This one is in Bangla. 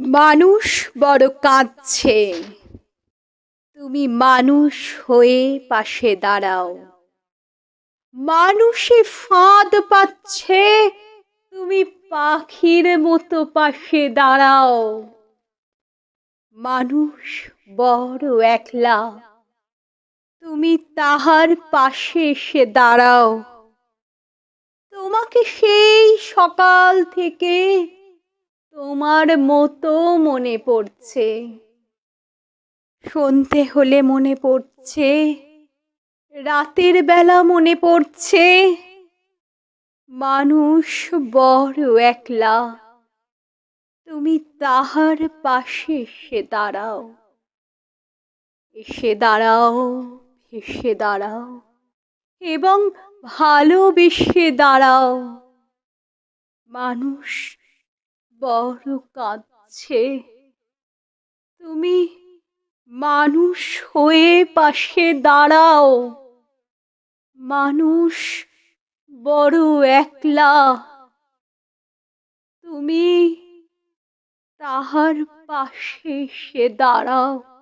মানুষ বড় কাঁদছে। তুমি মানুষ হয়ে পাশে দাঁড়াও। মানুষে ফাঁদ পাচ্ছে, তুমি পাখির মতো পাশে দাঁড়াও। মানুষ বড় একলা, তুমি তাহার পাশে এসে দাঁড়াও। তোমাকে সেই সকাল থেকে তোমার মতো মনে পড়ছে। সন্ধে হলে মনে পড়ছে। রাতের বেলা মনে পড়ছে। মানুষ বড় একলা। তুমি তাহার পাশে এসে দাঁড়াও। এসে দাঁড়াও এসে দাঁড়াও। এবং ভালোবেসে দাঁড়াও। মানুষ বড় কাঁদছে। তুমি মানুষ হয়ে পাশে দাঁড়াও। মানুষ বড় একলা। তুমি তাহার পাশে সে দাঁড়াও।